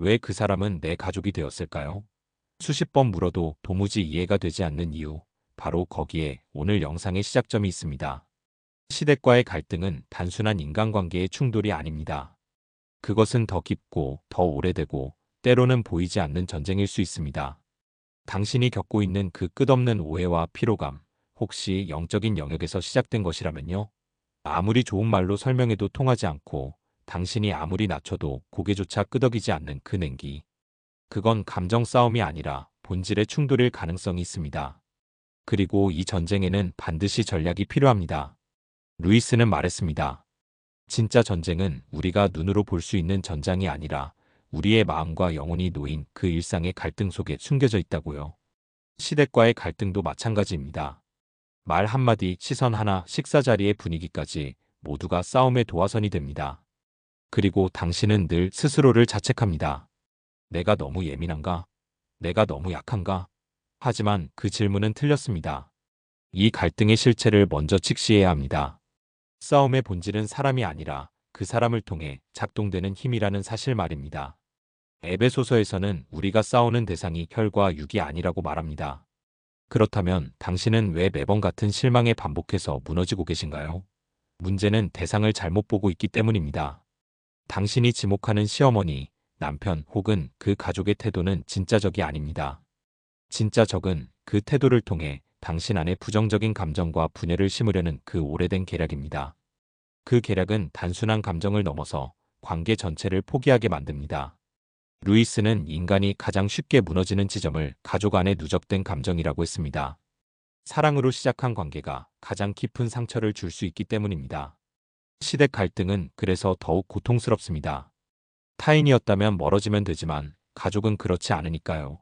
왜 그 사람은 내 가족이 되었을까요? 수십 번 물어도 도무지 이해가 되지 않는 이유. 바로 거기에 오늘 영상의 시작점이 있습니다. 시댁과의 갈등은 단순한 인간관계의 충돌이 아닙니다. 그것은 더 깊고 더 오래되고 때로는 보이지 않는 전쟁일 수 있습니다. 당신이 겪고 있는 그 끝없는 오해와 피로감, 혹시 영적인 영역에서 시작된 것이라면요? 아무리 좋은 말로 설명해도 통하지 않고 당신이 아무리 낮춰도 고개조차 끄덕이지 않는 그 냉기. 그건 감정 싸움이 아니라 본질의 충돌일 가능성이 있습니다. 그리고 이 전쟁에는 반드시 전략이 필요합니다. 루이스는 말했습니다. 진짜 전쟁은 우리가 눈으로 볼 수 있는 전장이 아니라 우리의 마음과 영혼이 놓인 그 일상의 갈등 속에 숨겨져 있다고요. 시댁과의 갈등도 마찬가지입니다. 말 한마디, 시선 하나, 식사 자리의 분위기까지 모두가 싸움의 도화선이 됩니다. 그리고 당신은 늘 스스로를 자책합니다. 내가 너무 예민한가? 내가 너무 약한가? 하지만 그 질문은 틀렸습니다. 이 갈등의 실체를 먼저 직시해야 합니다. 싸움의 본질은 사람이 아니라 그 사람을 통해 작동되는 힘이라는 사실 말입니다. 에베소서에서는 우리가 싸우는 대상이 혈과 육이 아니라고 말합니다. 그렇다면 당신은 왜 매번 같은 실망에 반복해서 무너지고 계신가요? 문제는 대상을 잘못 보고 있기 때문입니다. 당신이 지목하는 시어머니, 남편 혹은 그 가족의 태도는 진짜 적이 아닙니다. 진짜 적은 그 태도를 통해 당신 안에 부정적인 감정과 분열을 심으려는 그 오래된 계략입니다. 그 계략은 단순한 감정을 넘어서 관계 전체를 포기하게 만듭니다. 루이스는 인간이 가장 쉽게 무너지는 지점을 가족 안에 누적된 감정이라고 했습니다. 사랑으로 시작한 관계가 가장 깊은 상처를 줄 수 있기 때문입니다. 시댁 갈등은 그래서 더욱 고통스럽습니다. 타인이었다면 멀어지면 되지만 가족은 그렇지 않으니까요.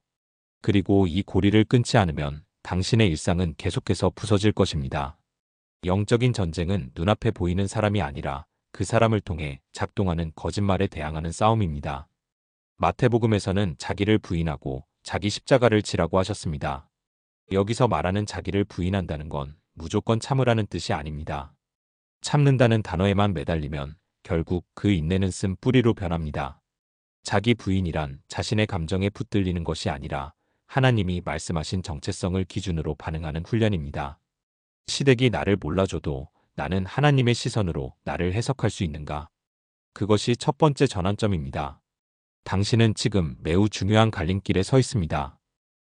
그리고 이 고리를 끊지 않으면 당신의 일상은 계속해서 부서질 것입니다. 영적인 전쟁은 눈앞에 보이는 사람이 아니라 그 사람을 통해 작동하는 거짓말에 대항하는 싸움입니다. 마태복음에서는 자기를 부인하고 자기 십자가를 지라고 하셨습니다. 여기서 말하는 자기를 부인한다는 건 무조건 참으라는 뜻이 아닙니다. 참는다는 단어에만 매달리면 결국 그 인내는 쓴 뿌리로 변합니다. 자기 부인이란 자신의 감정에 붙들리는 것이 아니라 하나님이 말씀하신 정체성을 기준으로 반응하는 훈련입니다. 시댁이 나를 몰라줘도 나는 하나님의 시선으로 나를 해석할 수 있는가? 그것이 첫 번째 전환점입니다. 당신은 지금 매우 중요한 갈림길에 서 있습니다.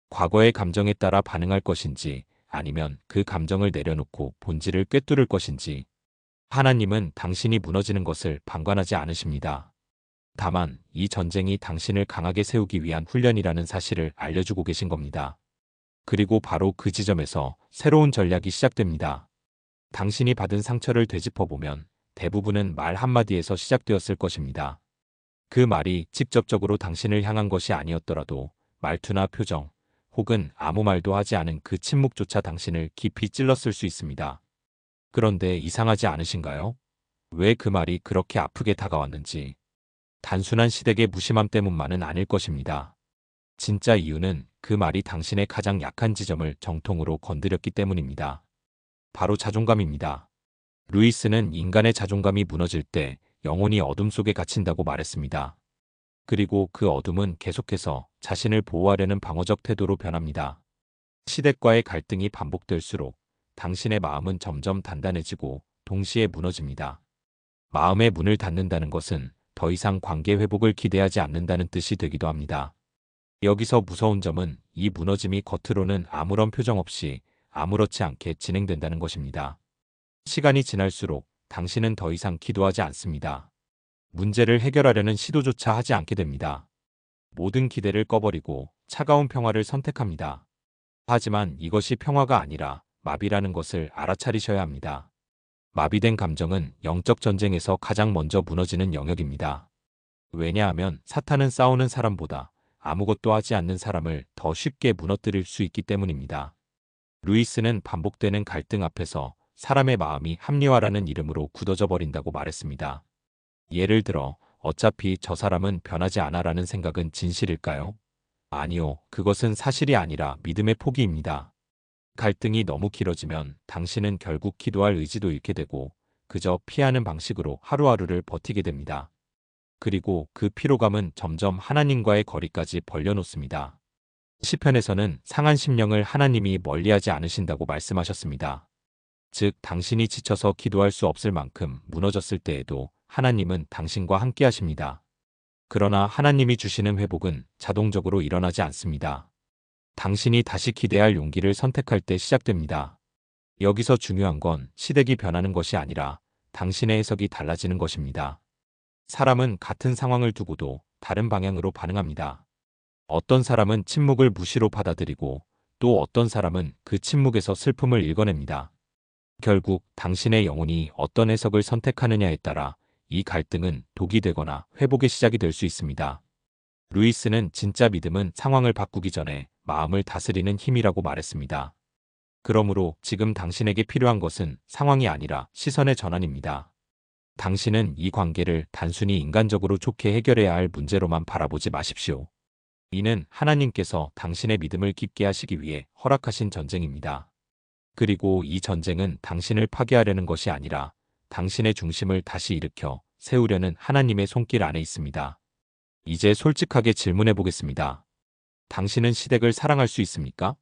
과거의 감정에 따라 반응할 것인지 아니면 그 감정을 내려놓고 본질을 꿰뚫을 것인지 하나님은 당신이 무너지는 것을 방관하지 않으십니다. 다만 이 전쟁이 당신을 강하게 세우기 위한 훈련이라는 사실을 알려주고 계신 겁니다. 그리고 바로 그 지점에서 새로운 전략이 시작됩니다. 당신이 받은 상처를 되짚어보면 대부분은 말 한마디에서 시작되었을 것입니다. 그 말이 직접적으로 당신을 향한 것이 아니었더라도 말투나 표정 혹은 아무 말도 하지 않은 그 침묵조차 당신을 깊이 찔렀을 수 있습니다. 그런데 이상하지 않으신가요? 왜 그 말이 그렇게 아프게 다가왔는지. 단순한 시댁의 무심함 때문만은 아닐 것입니다. 진짜 이유는 그 말이 당신의 가장 약한 지점을 정통으로 건드렸기 때문입니다. 바로 자존감입니다. 루이스는 인간의 자존감이 무너질 때 영혼이 어둠 속에 갇힌다고 말했습니다. 그리고 그 어둠은 계속해서 자신을 보호하려는 방어적 태도로 변합니다. 시댁과의 갈등이 반복될수록 당신의 마음은 점점 단단해지고 동시에 무너집니다. 마음의 문을 닫는다는 것은 더 이상 관계 회복을 기대하지 않는다는 뜻이 되기도 합니다. 여기서 무서운 점은 이 무너짐이 겉으로는 아무런 표정 없이 아무렇지 않게 진행된다는 것입니다. 시간이 지날수록 당신은 더 이상 기도하지 않습니다. 문제를 해결하려는 시도조차 하지 않게 됩니다. 모든 기대를 꺼버리고 차가운 평화를 선택합니다. 하지만 이것이 평화가 아니라 마비라는 것을 알아차리셔야 합니다. 마비된 감정은 영적 전쟁에서 가장 먼저 무너지는 영역입니다. 왜냐하면 사탄은 싸우는 사람보다 아무것도 하지 않는 사람을 더 쉽게 무너뜨릴 수 있기 때문입니다. 루이스는 반복되는 갈등 앞에서 사람의 마음이 합리화라는 이름으로 굳어져 버린다고 말했습니다. 예를 들어 어차피 저 사람은 변하지 않아라는 생각은 진실일까요? 아니요, 그것은 사실이 아니라 믿음의 포기입니다. 갈등이 너무 길어지면 당신은 결국 기도할 의지도 잃게 되고 그저 피하는 방식으로 하루하루를 버티게 됩니다. 그리고 그 피로감은 점점 하나님과의 거리까지 벌려놓습니다. 시편에서는 상한 심령을 하나님이 멀리하지 않으신다고 말씀하셨습니다. 즉 당신이 지쳐서 기도할 수 없을 만큼 무너졌을 때에도 하나님은 당신과 함께 하십니다. 그러나 하나님이 주시는 회복은 자동적으로 일어나지 않습니다. 당신이 다시 기대할 용기를 선택할 때 시작됩니다. 여기서 중요한 건 시댁이 변하는 것이 아니라 당신의 해석이 달라지는 것입니다. 사람은 같은 상황을 두고도 다른 방향으로 반응합니다. 어떤 사람은 침묵을 무시로 받아들이고 또 어떤 사람은 그 침묵에서 슬픔을 읽어냅니다. 결국 당신의 영혼이 어떤 해석을 선택하느냐에 따라 이 갈등은 독이 되거나 회복의 시작이 될 수 있습니다. 루이스는 진짜 믿음은 상황을 바꾸기 전에 마음을 다스리는 힘이라고 말했습니다. 그러므로 지금 당신에게 필요한 것은 상황이 아니라 시선의 전환입니다. 당신은 이 관계를 단순히 인간적으로 좋게 해결해야 할 문제로만 바라보지 마십시오. 이는 하나님께서 당신의 믿음을 깊게 하시기 위해 허락하신 전쟁입니다. 그리고 이 전쟁은 당신을 파괴하려는 것이 아니라 당신의 중심을 다시 일으켜 세우려는 하나님의 손길 안에 있습니다. 이제 솔직하게 질문해 보겠습니다. 당신은 시댁을 사랑할 수 있습니까?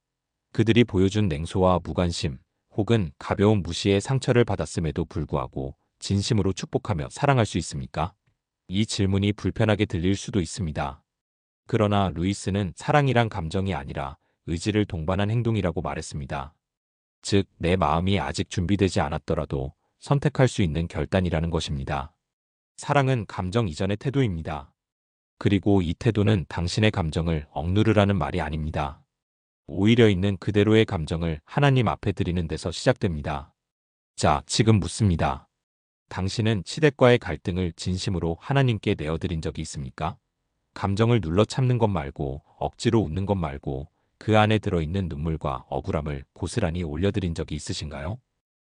그들이 보여준 냉소와 무관심 혹은 가벼운 무시에 상처를 받았음에도 불구하고 진심으로 축복하며 사랑할 수 있습니까? 이 질문이 불편하게 들릴 수도 있습니다. 그러나 루이스는 사랑이란 감정이 아니라 의지를 동반한 행동이라고 말했습니다. 즉, 내 마음이 아직 준비되지 않았더라도 선택할 수 있는 결단이라는 것입니다. 사랑은 감정 이전의 태도입니다. 그리고 이 태도는 당신의 감정을 억누르라는 말이 아닙니다. 오히려 있는 그대로의 감정을 하나님 앞에 드리는 데서 시작됩니다. 자, 지금 묻습니다. 당신은 시댁과의 갈등을 진심으로 하나님께 내어드린 적이 있습니까? 감정을 눌러 참는 것 말고 억지로 웃는 것 말고 그 안에 들어있는 눈물과 억울함을 고스란히 올려드린 적이 있으신가요?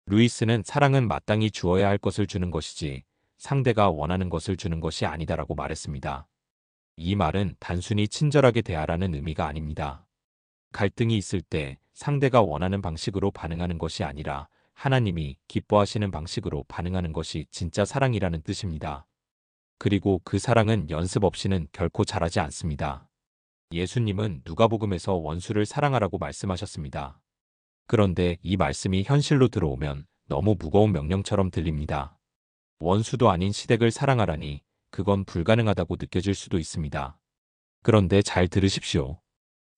루이스는 사랑은 마땅히 주어야 할 것을 주는 것이지 상대가 원하는 것을 주는 것이 아니다라고 말했습니다. 이 말은 단순히 친절하게 대하라는 의미가 아닙니다. 갈등이 있을 때 상대가 원하는 방식으로 반응하는 것이 아니라 하나님이 기뻐하시는 방식으로 반응하는 것이 진짜 사랑이라는 뜻입니다. 그리고 그 사랑은 연습 없이는 결코 자라지 않습니다. 예수님은 누가복음에서 원수를 사랑하라고 말씀하셨습니다. 그런데 이 말씀이 현실로 들어오면 너무 무거운 명령처럼 들립니다. 원수도 아닌 시댁을 사랑하라니 그건 불가능하다고 느껴질 수도 있습니다. 그런데 잘 들으십시오.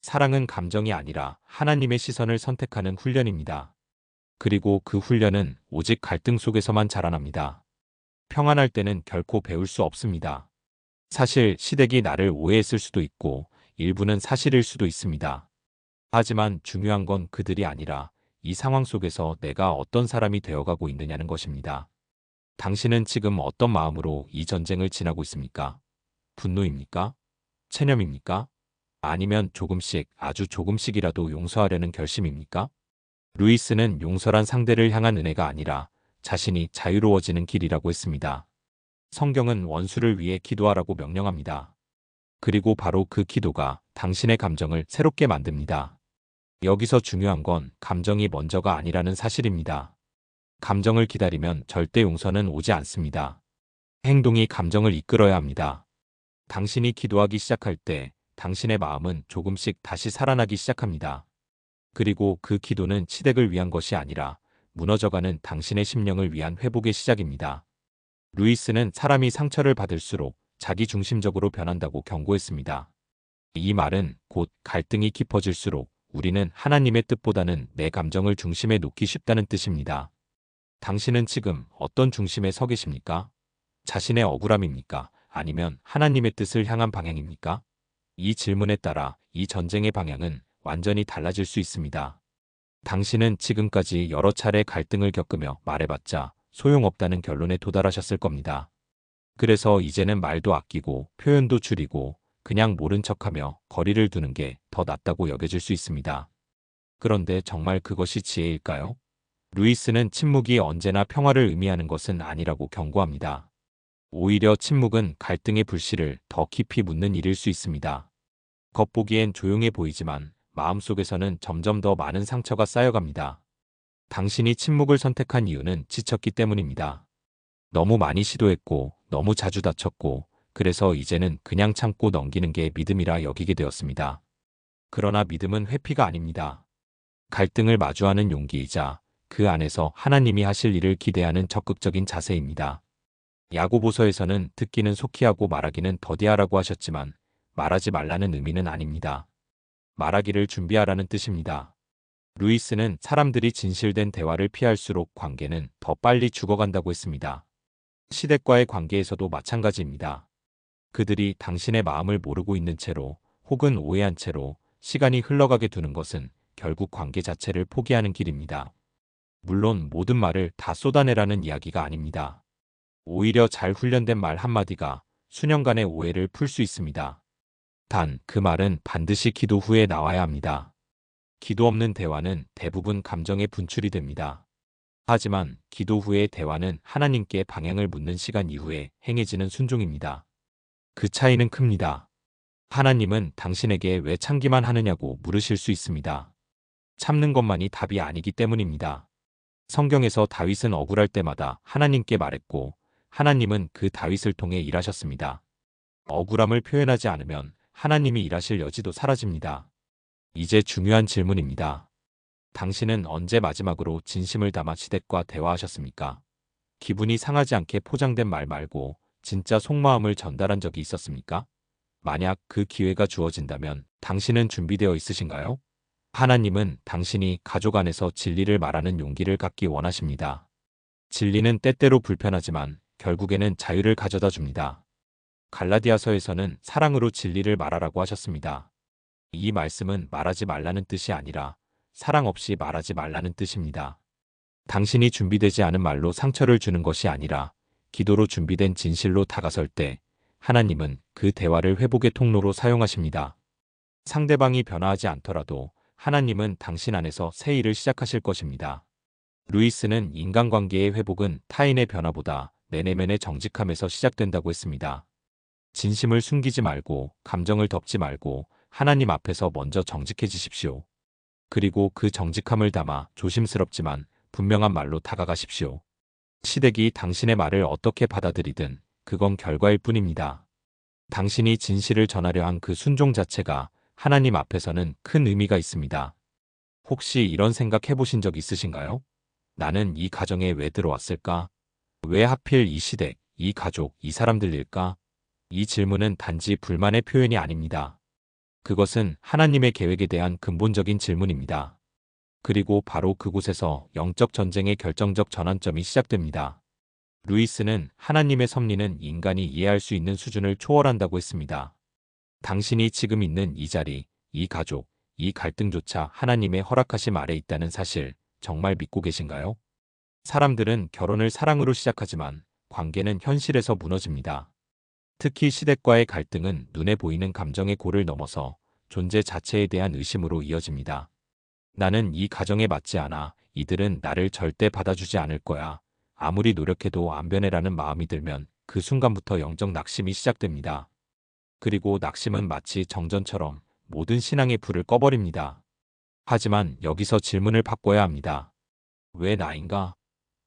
사랑은 감정이 아니라 하나님의 시선을 선택하는 훈련입니다. 그리고 그 훈련은 오직 갈등 속에서만 자라납니다. 평안할 때는 결코 배울 수 없습니다. 사실 시댁이 나를 오해했을 수도 있고 일부는 사실일 수도 있습니다. 하지만 중요한 건 그들이 아니라 이 상황 속에서 내가 어떤 사람이 되어가고 있느냐는 것입니다. 당신은 지금 어떤 마음으로 이 전쟁을 지나고 있습니까? 분노입니까? 체념입니까? 아니면 조금씩 아주 조금씩이라도 용서하려는 결심입니까? 루이스는 용서란 상대를 향한 은혜가 아니라 자신이 자유로워지는 길이라고 했습니다. 성경은 원수를 위해 기도하라고 명령합니다. 그리고 바로 그 기도가 당신의 감정을 새롭게 만듭니다. 여기서 중요한 건 감정이 먼저가 아니라는 사실입니다. 감정을 기다리면 절대 용서는 오지 않습니다. 행동이 감정을 이끌어야 합니다. 당신이 기도하기 시작할 때 당신의 마음은 조금씩 다시 살아나기 시작합니다. 그리고 그 기도는 치댁을 위한 것이 아니라 무너져가는 당신의 심령을 위한 회복의 시작입니다. 루이스는 사람이 상처를 받을수록 자기 중심적으로 변한다고 경고했습니다. 이 말은 곧 갈등이 깊어질수록 우리는 하나님의 뜻보다는 내 감정을 중심에 놓기 쉽다는 뜻입니다. 당신은 지금 어떤 중심에 서 계십니까? 자신의 억울함입니까? 아니면 하나님의 뜻을 향한 방향입니까? 이 질문에 따라 이 전쟁의 방향은 완전히 달라질 수 있습니다. 당신은 지금까지 여러 차례 갈등을 겪으며 말해봤자 소용없다는 결론에 도달하셨을 겁니다. 그래서 이제는 말도 아끼고 표현도 줄이고 그냥 모른 척하며 거리를 두는 게 더 낫다고 여겨질 수 있습니다. 그런데 정말 그것이 지혜일까요? 루이스는 침묵이 언제나 평화를 의미하는 것은 아니라고 경고합니다. 오히려 침묵은 갈등의 불씨를 더 깊이 묻는 일일 수 있습니다. 겉보기엔 조용해 보이지만 마음속에서는 점점 더 많은 상처가 쌓여갑니다. 당신이 침묵을 선택한 이유는 지쳤기 때문입니다. 너무 많이 시도했고, 너무 자주 다쳤고, 그래서 이제는 그냥 참고 넘기는 게 믿음이라 여기게 되었습니다. 그러나 믿음은 회피가 아닙니다. 갈등을 마주하는 용기이자 그 안에서 하나님이 하실 일을 기대하는 적극적인 자세입니다. 야고보서에서는 듣기는 속히 하고 말하기는 더디하라고 하셨지만 말하지 말라는 의미는 아닙니다. 말하기를 준비하라는 뜻입니다. 루이스는 사람들이 진실된 대화를 피할수록 관계는 더 빨리 죽어간다고 했습니다. 시댁과의 관계에서도 마찬가지입니다. 그들이 당신의 마음을 모르고 있는 채로 혹은 오해한 채로 시간이 흘러가게 두는 것은 결국 관계 자체를 포기하는 길입니다. 물론 모든 말을 다 쏟아내라는 이야기가 아닙니다. 오히려 잘 훈련된 말 한마디가 수년간의 오해를 풀 수 있습니다. 단, 그 말은 반드시 기도 후에 나와야 합니다. 기도 없는 대화는 대부분 감정의 분출이 됩니다. 하지만 기도 후의 대화는 하나님께 방향을 묻는 시간 이후에 행해지는 순종입니다. 그 차이는 큽니다. 하나님은 당신에게 왜 참기만 하느냐고 물으실 수 있습니다. 참는 것만이 답이 아니기 때문입니다. 성경에서 다윗은 억울할 때마다 하나님께 말했고 하나님은 그 다윗을 통해 일하셨습니다. 억울함을 표현하지 않으면 하나님이 일하실 여지도 사라집니다. 이제 중요한 질문입니다. 당신은 언제 마지막으로 진심을 담아 시댁과 대화하셨습니까? 기분이 상하지 않게 포장된 말 말고 진짜 속마음을 전달한 적이 있었습니까? 만약 그 기회가 주어진다면 당신은 준비되어 있으신가요? 하나님은 당신이 가족 안에서 진리를 말하는 용기를 갖기 원하십니다. 진리는 때때로 불편하지만 결국에는 자유를 가져다 줍니다. 갈라디아서에서는 사랑으로 진리를 말하라고 하셨습니다. 이 말씀은 말하지 말라는 뜻이 아니라 사랑 없이 말하지 말라는 뜻입니다. 당신이 준비되지 않은 말로 상처를 주는 것이 아니라 기도로 준비된 진실로 다가설 때 하나님은 그 대화를 회복의 통로로 사용하십니다. 상대방이 변화하지 않더라도 하나님은 당신 안에서 새 일을 시작하실 것입니다. 루이스는 인간관계의 회복은 타인의 변화보다 내 내면의 정직함에서 시작된다고 했습니다. 진심을 숨기지 말고 감정을 덮지 말고 하나님 앞에서 먼저 정직해지십시오. 그리고 그 정직함을 담아 조심스럽지만 분명한 말로 다가가십시오. 시댁이 당신의 말을 어떻게 받아들이든 그건 결과일 뿐입니다. 당신이 진실을 전하려 한 그 순종 자체가 하나님 앞에서는 큰 의미가 있습니다. 혹시 이런 생각 해보신 적 있으신가요? 나는 이 가정에 왜 들어왔을까? 왜 하필 이 시댁, 이 가족, 이 사람들일까? 이 질문은 단지 불만의 표현이 아닙니다. 그것은 하나님의 계획에 대한 근본적인 질문입니다. 그리고 바로 그곳에서 영적 전쟁의 결정적 전환점이 시작됩니다. 루이스는 하나님의 섭리는 인간이 이해할 수 있는 수준을 초월한다고 했습니다. 당신이 지금 있는 이 자리, 이 가족, 이 갈등조차 하나님의 허락하심 아래 있다는 사실 정말 믿고 계신가요? 사람들은 결혼을 사랑으로 시작하지만 관계는 현실에서 무너집니다. 특히 시댁과의 갈등은 눈에 보이는 감정의 골을 넘어서 존재 자체에 대한 의심으로 이어집니다. 나는 이 가정에 맞지 않아. 이들은 나를 절대 받아주지 않을 거야. 아무리 노력해도 안 변해라는 마음이 들면 그 순간부터 영적 낙심이 시작됩니다. 그리고 낙심은 마치 정전처럼 모든 신앙의 불을 꺼버립니다. 하지만 여기서 질문을 바꿔야 합니다. 왜 나인가?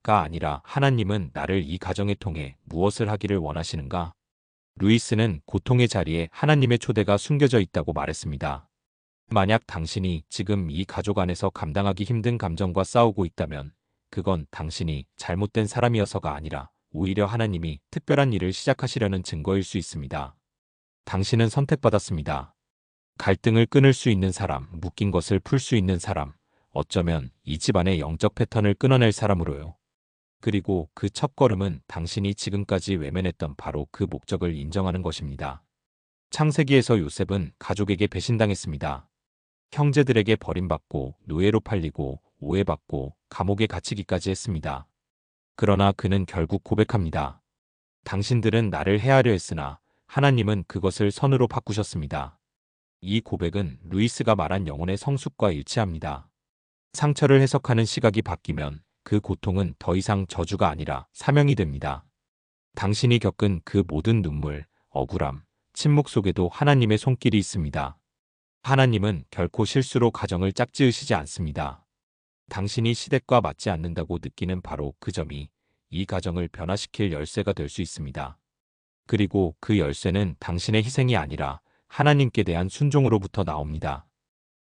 가 아니라 하나님은 나를 이 가정에 통해 무엇을 하기를 원하시는가? 루이스는 고통의 자리에 하나님의 초대가 숨겨져 있다고 말했습니다. 만약 당신이 지금 이 가족 안에서 감당하기 힘든 감정과 싸우고 있다면 그건 당신이 잘못된 사람이어서가 아니라 오히려 하나님이 특별한 일을 시작하시려는 증거일 수 있습니다. 당신은 선택받았습니다. 갈등을 끊을 수 있는 사람, 묶인 것을 풀 수 있는 사람, 어쩌면 이 집안의 영적 패턴을 끊어낼 사람으로요. 그리고 그 첫걸음은 당신이 지금까지 외면했던 바로 그 목적을 인정하는 것입니다. 창세기에서 요셉은 가족에게 배신당했습니다. 형제들에게 버림받고 노예로 팔리고 오해받고 감옥에 갇히기까지 했습니다. 그러나 그는 결국 고백합니다. 당신들은 나를 해하려 했으나 하나님은 그것을 선으로 바꾸셨습니다. 이 고백은 루이스가 말한 영혼의 성숙과 일치합니다. 상처를 해석하는 시각이 바뀌면 그 고통은 더 이상 저주가 아니라 사명이 됩니다. 당신이 겪은 그 모든 눈물, 억울함, 침묵 속에도 하나님의 손길이 있습니다. 하나님은 결코 실수로 가정을 짝지으시지 않습니다. 당신이 시댁과 맞지 않는다고 느끼는 바로 그 점이 이 가정을 변화시킬 열쇠가 될 수 있습니다. 그리고 그 열쇠는 당신의 희생이 아니라 하나님께 대한 순종으로부터 나옵니다.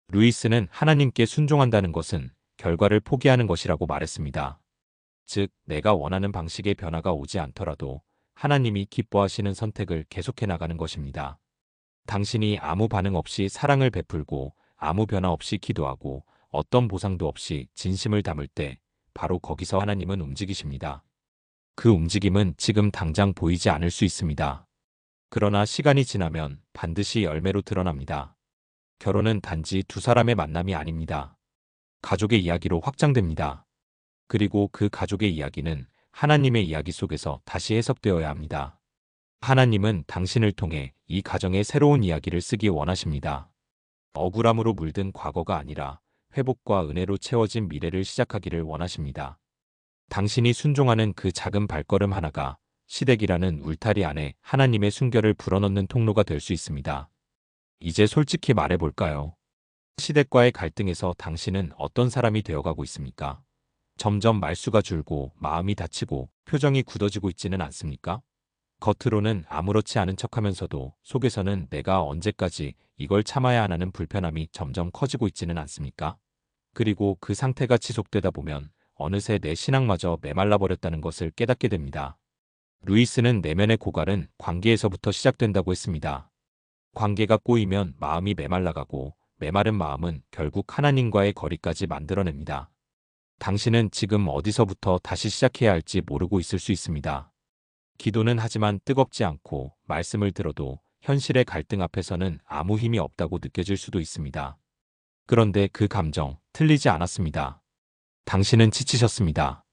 루이스는 하나님께 순종한다는 것은 결과를 포기하는 것이라고 말했습니다. 즉, 내가 원하는 방식의 변화가 오지 않더라도 하나님이 기뻐하시는 선택을 계속해 나가는 것입니다. 당신이 아무 반응 없이 사랑을 베풀고 아무 변화 없이 기도하고 어떤 보상도 없이 진심을 담을 때 바로 거기서 하나님은 움직이십니다. 그 움직임은 지금 당장 보이지 않을 수 있습니다. 그러나 시간이 지나면 반드시 열매로 드러납니다. 결혼은 단지 두 사람의 만남이 아닙니다. 가족의 이야기로 확장됩니다. 그리고 그 가족의 이야기는 하나님의 이야기 속에서 다시 해석되어야 합니다. 하나님은 당신을 통해 이 가정의 새로운 이야기를 쓰기 원하십니다. 억울함으로 물든 과거가 아니라 회복과 은혜로 채워진 미래를 시작하기를 원하십니다. 당신이 순종하는 그 작은 발걸음 하나가 시댁이라는 울타리 안에 하나님의 순결을 불어넣는 통로가 될 수 있습니다. 이제 솔직히 말해볼까요? 시댁과의 갈등에서 당신은 어떤 사람이 되어가고 있습니까? 점점 말수가 줄고 마음이 다치고 표정이 굳어지고 있지는 않습니까? 겉으로는 아무렇지 않은 척하면서도 속에서는 내가 언제까지 이걸 참아야 하나는 불편함이 점점 커지고 있지는 않습니까? 그리고 그 상태가 지속되다 보면 어느새 내 신앙마저 메말라 버렸다는 것을 깨닫게 됩니다. 루이스는 내면의 고갈은 관계에서부터 시작된다고 했습니다. 관계가 꼬이면 마음이 메말라가고 메마른 마음은 결국 하나님과의 거리까지 만들어냅니다. 당신은 지금 어디서부터 다시 시작해야 할지 모르고 있을 수 있습니다. 기도는 하지만 뜨겁지 않고 말씀을 들어도 현실의 갈등 앞에서는 아무 힘이 없다고 느껴질 수도 있습니다. 그런데 그 감정 틀리지 않았습니다. 당신은 지치셨습니다.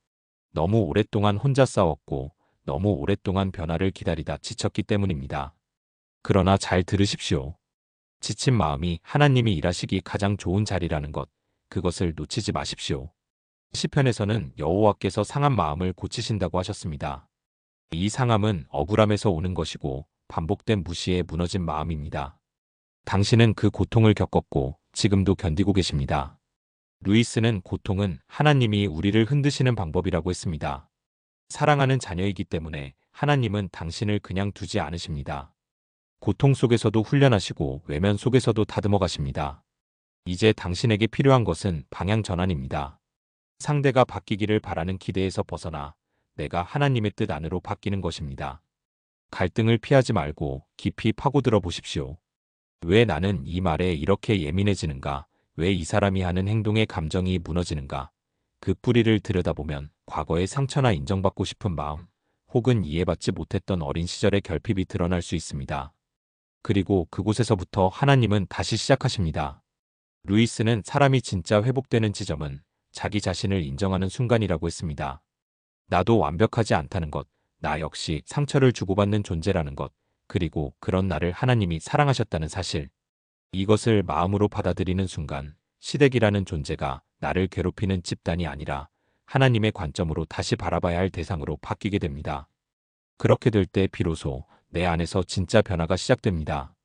너무 오랫동안 혼자 싸웠고 너무 오랫동안 변화를 기다리다 지쳤기 때문입니다. 그러나 잘 들으십시오. 지친 마음이 하나님이 일하시기 가장 좋은 자리라는 것, 그것을 놓치지 마십시오. 시편에서는 여호와께서 상한 마음을 고치신다고 하셨습니다. 이 상함은 억울함에서 오는 것이고 반복된 무시에 무너진 마음입니다. 당신은 그 고통을 겪었고 지금도 견디고 계십니다. 루이스는 고통은 하나님이 우리를 흔드시는 방법이라고 했습니다. 사랑하는 자녀이기 때문에 하나님은 당신을 그냥 두지 않으십니다. 고통 속에서도 훈련하시고 외면 속에서도 다듬어 가십니다. 이제 당신에게 필요한 것은 방향 전환입니다. 상대가 바뀌기를 바라는 기대에서 벗어나 내가 하나님의 뜻 안으로 바뀌는 것입니다. 갈등을 피하지 말고 깊이 파고들어 보십시오. 왜 나는 이 말에 이렇게 예민해지는가? 왜 이 사람이 하는 행동에 감정이 무너지는가? 그 뿌리를 들여다보면 과거의 상처나 인정받고 싶은 마음, 혹은 이해받지 못했던 어린 시절의 결핍이 드러날 수 있습니다. 그리고 그곳에서부터 하나님은 다시 시작하십니다. 루이스는 사람이 진짜 회복되는 지점은 자기 자신을 인정하는 순간이라고 했습니다. 나도 완벽하지 않다는 것, 나 역시 상처를 주고받는 존재라는 것, 그리고 그런 나를 하나님이 사랑하셨다는 사실. 이것을 마음으로 받아들이는 순간 시댁이라는 존재가 나를 괴롭히는 집단이 아니라 하나님의 관점으로 다시 바라봐야 할 대상으로 바뀌게 됩니다. 그렇게 될 때 비로소 내 안에서 진짜 변화가 시작됩니다.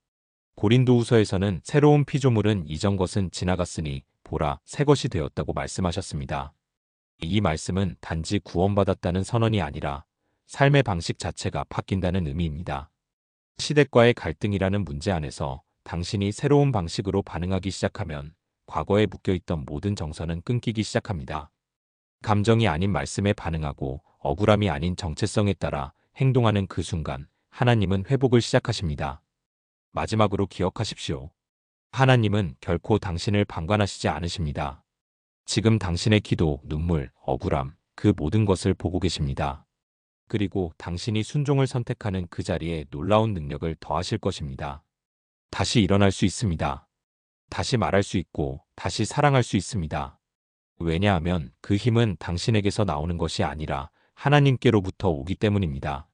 고린도후서에서는 새로운 피조물은 이전 것은 지나갔으니 보라 새 것이 되었다고 말씀하셨습니다. 이 말씀은 단지 구원받았다는 선언이 아니라 삶의 방식 자체가 바뀐다는 의미입니다. 시댁과의 갈등이라는 문제 안에서 당신이 새로운 방식으로 반응하기 시작하면 과거에 묶여있던 모든 정서는 끊기기 시작합니다. 감정이 아닌 말씀에 반응하고 억울함이 아닌 정체성에 따라 행동하는 그 순간 하나님은 회복을 시작하십니다. 마지막으로 기억하십시오. 하나님은 결코 당신을 방관하시지 않으십니다. 지금 당신의 기도, 눈물, 억울함, 그 모든 것을 보고 계십니다. 그리고 당신이 순종을 선택하는 그 자리에 놀라운 능력을 더하실 것입니다. 다시 일어날 수 있습니다. 다시 말할 수 있고 다시 사랑할 수 있습니다. 왜냐하면 그 힘은 당신에게서 나오는 것이 아니라 하나님께로부터 오기 때문입니다.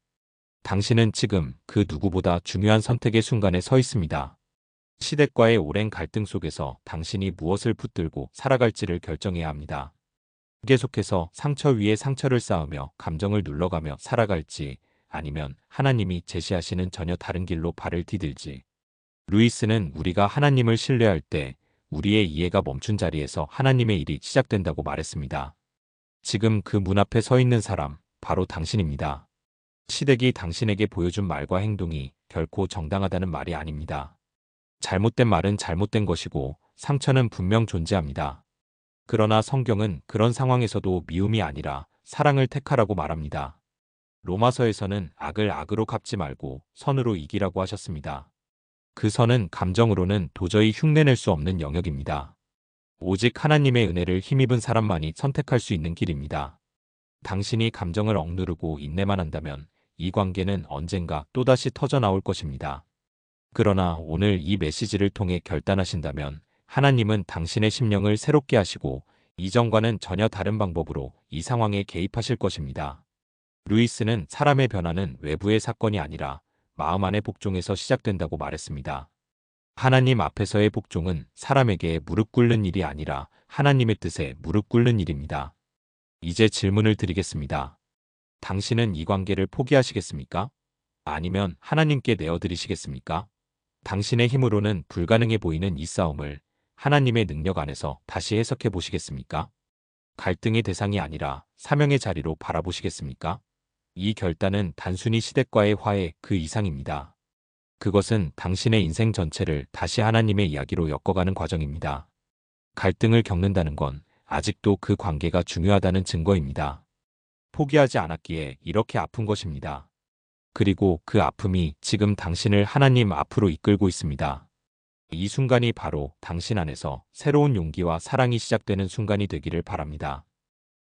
당신은 지금 그 누구보다 중요한 선택의 순간에 서 있습니다. 시댁과의 오랜 갈등 속에서 당신이 무엇을 붙들고 살아갈지를 결정해야 합니다. 계속해서 상처 위에 상처를 쌓으며 감정을 눌러가며 살아갈지 아니면 하나님이 제시하시는 전혀 다른 길로 발을 디딜지. 루이스는 우리가 하나님을 신뢰할 때 우리의 이해가 멈춘 자리에서 하나님의 일이 시작된다고 말했습니다. 지금 그 문 앞에 서 있는 사람, 바로 당신입니다. 시댁이 당신에게 보여준 말과 행동이 결코 정당하다는 말이 아닙니다. 잘못된 말은 잘못된 것이고 상처는 분명 존재합니다. 그러나 성경은 그런 상황에서도 미움이 아니라 사랑을 택하라고 말합니다. 로마서에서는 악을 악으로 갚지 말고 선으로 이기라고 하셨습니다. 그 선은 감정으로는 도저히 흉내낼 수 없는 영역입니다. 오직 하나님의 은혜를 힘입은 사람만이 선택할 수 있는 길입니다. 당신이 감정을 억누르고 인내만 한다면 이 관계는 언젠가 또다시 터져 나올 것입니다. 그러나 오늘 이 메시지를 통해 결단하신다면 하나님은 당신의 심령을 새롭게 하시고 이전과는 전혀 다른 방법으로 이 상황에 개입하실 것입니다. 루이스는 사람의 변화는 외부의 사건이 아니라 마음 안의 복종에서 시작된다고 말했습니다. 하나님 앞에서의 복종은 사람에게 무릎 꿇는 일이 아니라 하나님의 뜻에 무릎 꿇는 일입니다. 이제 질문을 드리겠습니다. 당신은 이 관계를 포기하시겠습니까? 아니면 하나님께 내어드리시겠습니까? 당신의 힘으로는 불가능해 보이는 이 싸움을 하나님의 능력 안에서 다시 해석해 보시겠습니까? 갈등의 대상이 아니라 사명의 자리로 바라보시겠습니까? 이 결단은 단순히 시댁과의 화해 그 이상입니다. 그것은 당신의 인생 전체를 다시 하나님의 이야기로 엮어가는 과정입니다. 갈등을 겪는다는 건 아직도 그 관계가 중요하다는 증거입니다. 포기하지 않았기에 이렇게 아픈 것입니다. 그리고 그 아픔이 지금 당신을 하나님 앞으로 이끌고 있습니다. 이 순간이 바로 당신 안에서 새로운 용기와 사랑이 시작되는 순간이 되기를 바랍니다.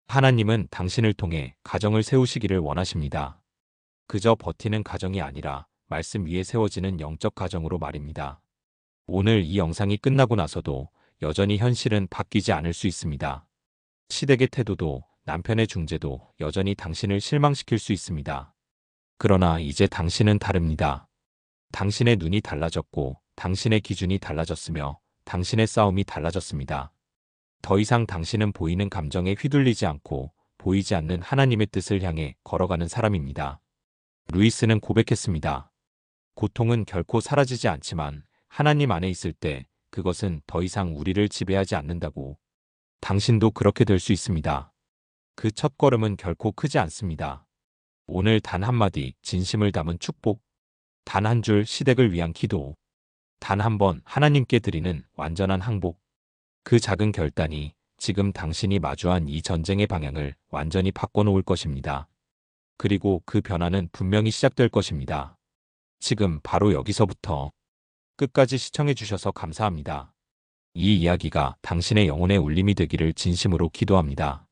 하나님은 당신을 통해 가정을 세우시기를 원하십니다. 그저 버티는 가정이 아니라 말씀 위에 세워지는 영적 가정으로 말입니다. 오늘 이 영상이 끝나고 나서도 여전히 현실은 바뀌지 않을 수 있습니다. 시댁의 태도도 남편의 중재도 여전히 당신을 실망시킬 수 있습니다. 그러나 이제 당신은 다릅니다. 당신의 눈이 달라졌고 당신의 기준이 달라졌으며 당신의 싸움이 달라졌습니다. 더 이상 당신은 보이는 감정에 휘둘리지 않고 보이지 않는 하나님의 뜻을 향해 걸어가는 사람입니다. 루이스는 고백했습니다. 고통은 결코 사라지지 않지만 하나님 안에 있을 때 그것은 더 이상 우리를 지배하지 않는다고. 당신도 그렇게 될 수 있습니다. 그 첫 걸음은 결코 크지 않습니다. 오늘 단 한마디 진심을 담은 축복, 단 한 줄 시댁을 위한 기도, 단 한 번 하나님께 드리는 완전한 항복. 그 작은 결단이 지금 당신이 마주한 이 전쟁의 방향을 완전히 바꿔놓을 것입니다. 그리고 그 변화는 분명히 시작될 것입니다. 지금 바로 여기서부터 끝까지 시청해주셔서 감사합니다. 이 이야기가 당신의 영혼의 울림이 되기를 진심으로 기도합니다.